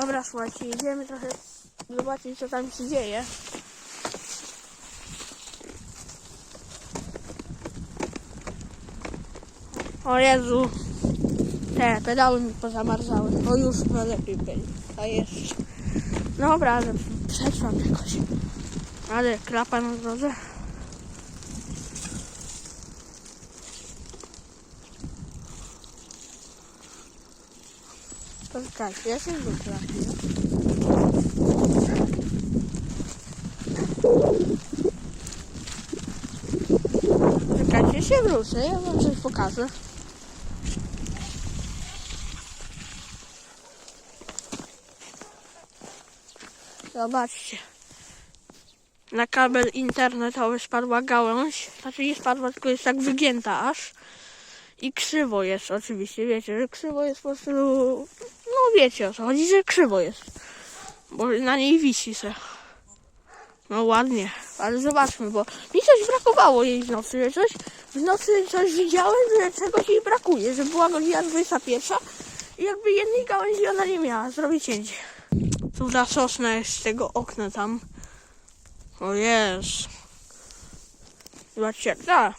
Dobra, słuchajcie, idziemy trochę zobaczyć, co tam się dzieje. O Jezu, te pedały mi pozamarzały. O już no lepiej będzie. A jeszcze. Dobra, ale przetrwam jakoś. Ale klapa na drodze. Poczekajcie, ja się chwilę. Czekajcie, się wrócę, ja wam coś pokażę. Zobaczcie. Na kabel internetowy spadła gałąź. Znaczy nie spadła, tylko jest tak wygięta aż. I krzywo jest oczywiście, wiecie, że krzywo jest po prostu... No wiecie o co chodzi, że krzywo jest. Bo na niej wisi se. No ładnie, ale zobaczmy, bo mi coś brakowało jej w nocy, że coś w nocy coś widziałem, że czegoś jej brakuje, że była godzina 21 i jakby jednej gałęzi ona nie miała, zrobić cięcie. Tu ta sosna jest z tego okna tam. O jest. Zobaczcie jak ta.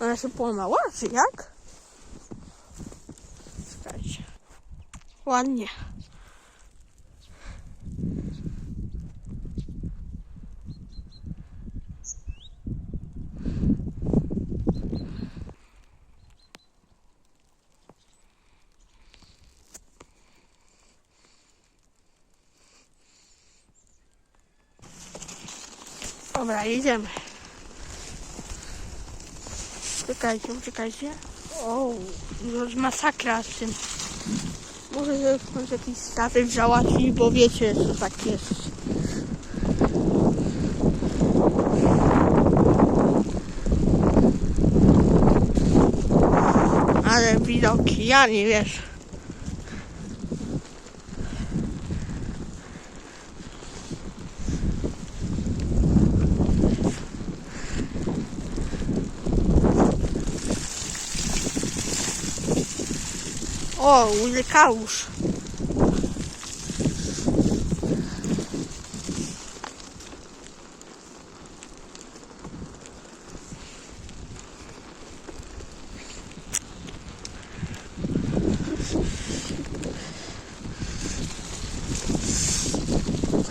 Ona się połamała, czy jak? Czekajcie. Ładnie. Dobra, jedziemy. Czekajcie, czekajcie. O, masakra z tym. Może końcu jakiś statek załatwi, bo wiecie, co tak jest. Ale widoki, ja nie wiesz. O, łykałóż.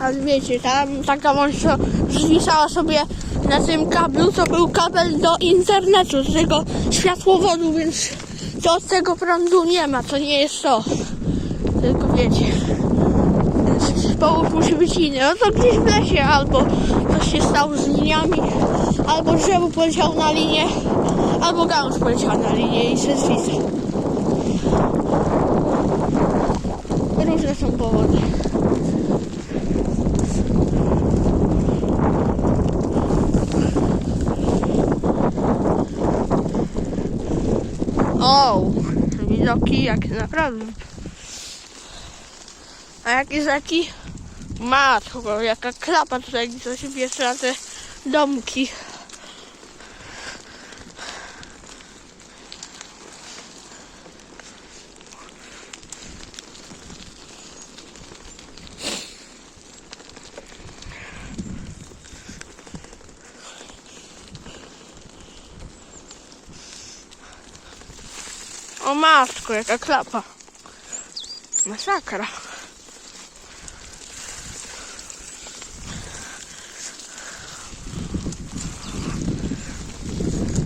Ale wiecie, tam taka co zwisała sobie na tym kablu, to był kabel do internetu, z tego światłowodu, więc to tego prądu nie ma, to nie jest to. Tylko wiecie. Połóg musi być inny. No to gdzieś w lesie albo coś się stało z liniami, albo drzewo poleciało na linię, albo gałąź poleciała na linię i się zwisa. Różne są powody. O, widoki jak naprawdę. A jakie rzeki? Matko, jaka klapa tutaj co się bierze na te domki. O matko, jaka klapa. Masakra.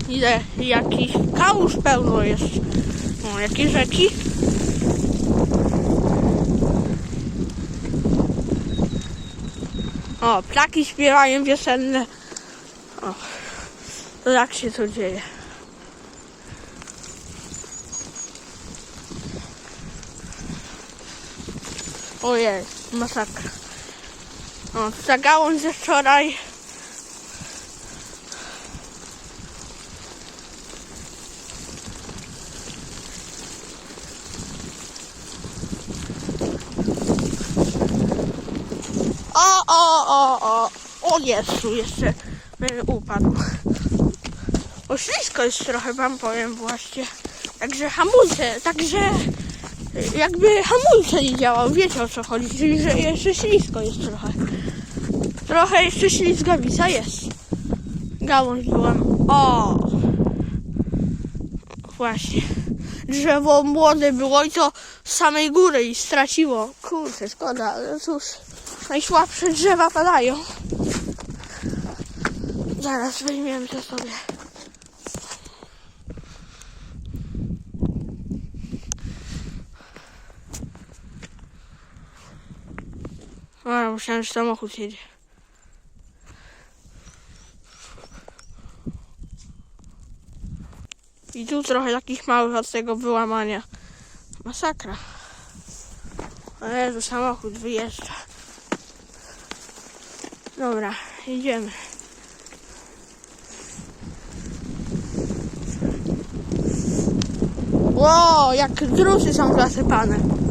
Ile jakiś kałuż pełno jest. O, jakie rzeki. O, ptaki śpiewają wiosenne. O, to jak się to dzieje. Ojej, masakra. O, ta gałąź ze wczoraj. O, o, o, o. O Jezu, jeszcze upadł. O, ślisko jest trochę, wam powiem właśnie. Także hamulce, także jakby hamulce nie działał, wiecie o co chodzi, czyli że jeszcze ślisko jest trochę. Trochę jeszcze ślizgawica jest. Gałąź była. O! Właśnie. Drzewo młode było i to z samej góry i straciło. Kurczę, szkoda, ale cóż. Najsłabsze drzewa padają. Zaraz weźmiemy to sobie. A, myślałem, że samochód jedzie. I tu trochę takich małych od tego wyłamania. Masakra. O Jezu, samochód wyjeżdża. Dobra, idziemy. Ło, jak druty są zasypane.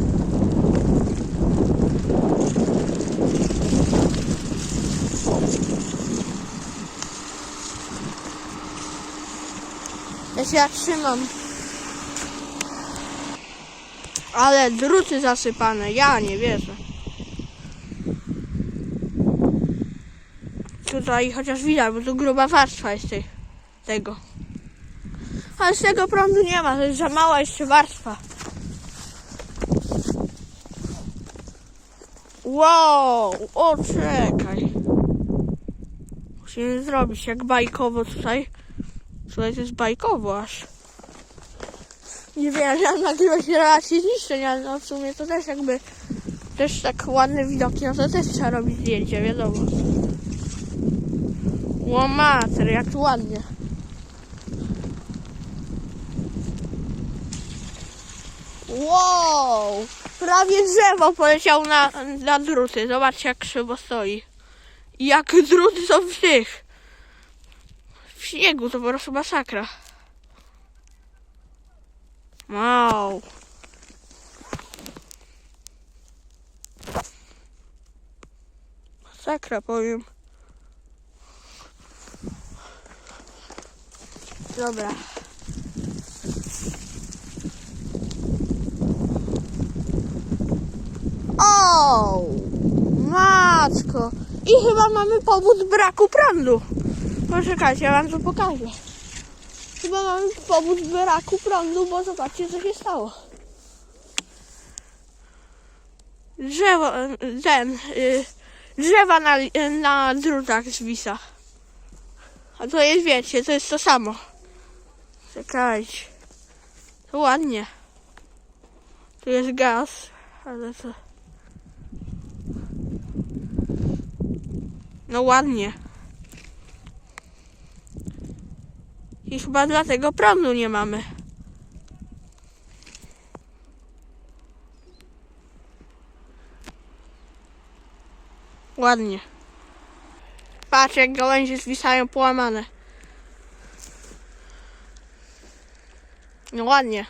Ja trzymam. Ale druty zasypane, ja nie wierzę. Tutaj chociaż widać, bo tu gruba warstwa jest tej, tego. Ale z tego prądu nie ma, to jest za mała jeszcze warstwa. Wow, o czekaj. Musimy zrobić jak bajkowo tutaj. To jest bajkowo aż. Nie wiem, ja nagrywać relacje zniszczeń, ale no w sumie to też jakby też tak ładne widoki, no to też trzeba robić zdjęcie, wiadomo. Łomater, jak tu ładnie. Wow! Prawie drzewo poleciał na, na druty. Zobaczcie, jak krzywo stoi. Jak druty są w tych. Śniegu to po prostu masakra. Wow. Masakra powiem. Dobra. O! Matko! I chyba mamy powód braku prądu. Poczekajcie, ja wam to pokażę. Chyba mamy powód braku prądu, bo zobaczcie, co się stało. Drzewo, ten, y, drzewa na, na drutach zwisa. A to jest, wiecie, to jest to samo. Czekajcie. To ładnie. Tu jest gaz, ale to... No ładnie. I chyba dlatego prądu nie mamy. Ładnie. Patrz jak gałęzie zwisają połamane. No ładnie.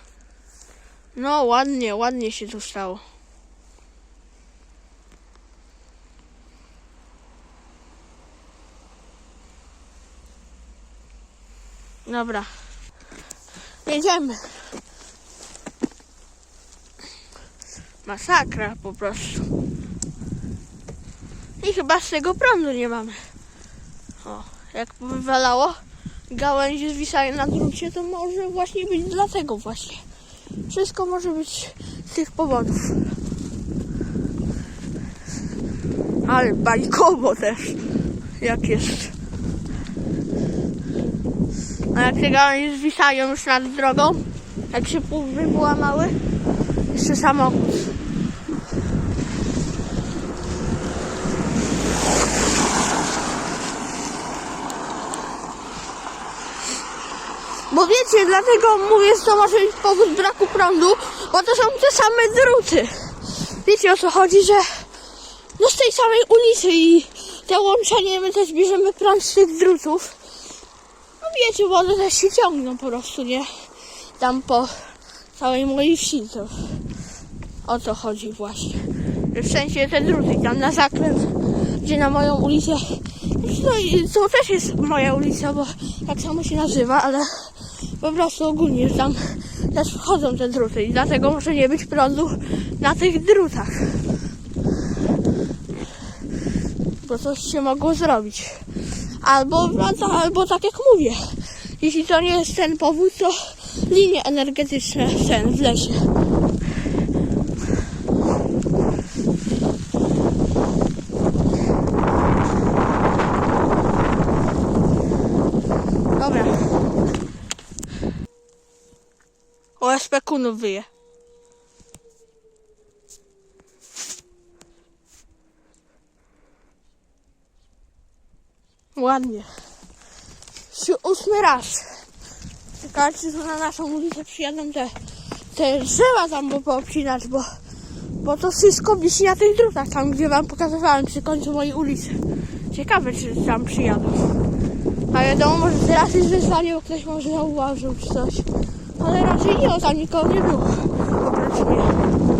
No ładnie, ładnie się tu stało. Dobra. Jedziemy. Masakra po prostu. I chyba z tego prądu nie mamy. O, jak wywalało, gałęzie zwisają na drucie, to może właśnie być dlatego właśnie. Wszystko może być z tych powodów. Ale bajkowo też, jak jest. A jak te gałęzie zwisają już nad drogą, jak się półwy wyłamały, jeszcze samochód. Bo wiecie, dlatego mówię, że to może być powód braku prądu, bo to są te same druty. Wiecie o co chodzi, że no z tej samej ulicy i te łączenie my też bierzemy prąd z tych drutów. Bo one też się ciągną po prostu, nie? Tam po całej mojej wsi to o co chodzi właśnie. W sensie te druty tam na zakręt, gdzie na moją ulicę no to też jest moja ulica, bo tak samo się nazywa, ale po prostu ogólnie tam też wchodzą te druty i dlatego może nie być prądu na tych drutach. Bo coś się mogło zrobić. Albo, albo tak jak mówię, jeśli to nie jest ten powód, to linie energetyczne w ten w lesie. Dobra. OSP Kunów wyje. Ładnie. Ósmy raz. Czy tu na naszą ulicę przyjadą te, te drzewa tam bo poobcinać, bo, bo to wszystko wisi na tych drutach, tam gdzie wam pokazywałem przy końcu mojej ulicy. Ciekawe, czy tam przyjadą. A wiadomo, może teraz jest wyzwanie, bo ktoś może zauważył czy coś. Ale raczej nie, o tam nikogo nie było. Oprócz mnie.